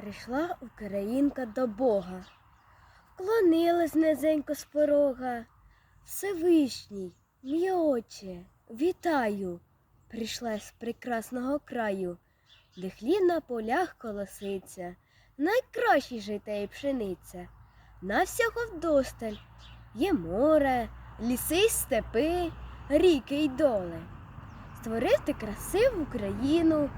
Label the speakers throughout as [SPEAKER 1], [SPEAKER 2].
[SPEAKER 1] Прийшла українка до Бога, вклонилась низенько з порога. Всевишній, мій отче, вітаю, прийшла з прекрасного краю, де хліб на полях колоситься, найкращий жита і пшениця. На всього вдосталь є море, ліси й степи, ріки й доли. Створив ти красиву країну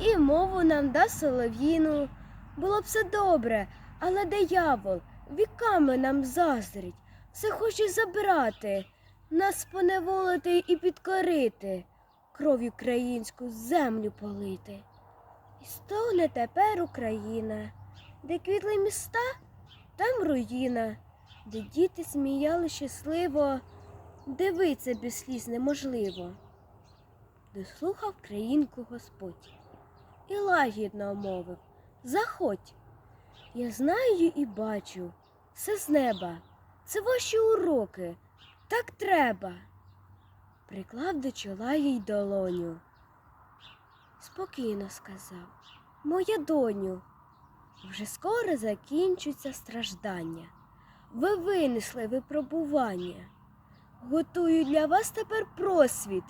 [SPEAKER 1] і мову нам дасть солов'їну. Було б все добре, але диявол віками нам заздрить, все хоче забрати, нас поневолити і підкорити, кров українську землю полити. І стогне тепер Україна, де квітли міста, там руїна, де діти сміяли щасливо, дивиться без сліз неможливо. Дослухав країнку Господь і лагідно мовив Заходь. Я знаю і бачу все з неба. Це ваші уроки. Так треба. Приклав до чола їй долоню. Спокійно сказав, моя доню, вже скоро закінчуться страждання. Ви винесли випробування. Готую для вас тепер просвіт.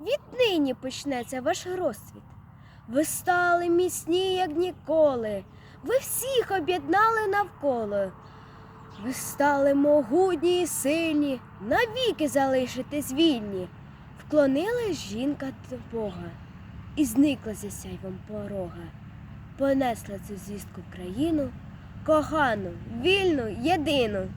[SPEAKER 1] Віднині почнеться ваш розцвіт. Ви стали міцні, як ніколи. Ви всіх об'єднали навколо. Ви стали могутні і сильні, навіки залишитесь вільні. Вклонилась жінка до Бога і зникла зі сяйвом порога. Понесла цю звістку в країну, кохану, вільну, єдину.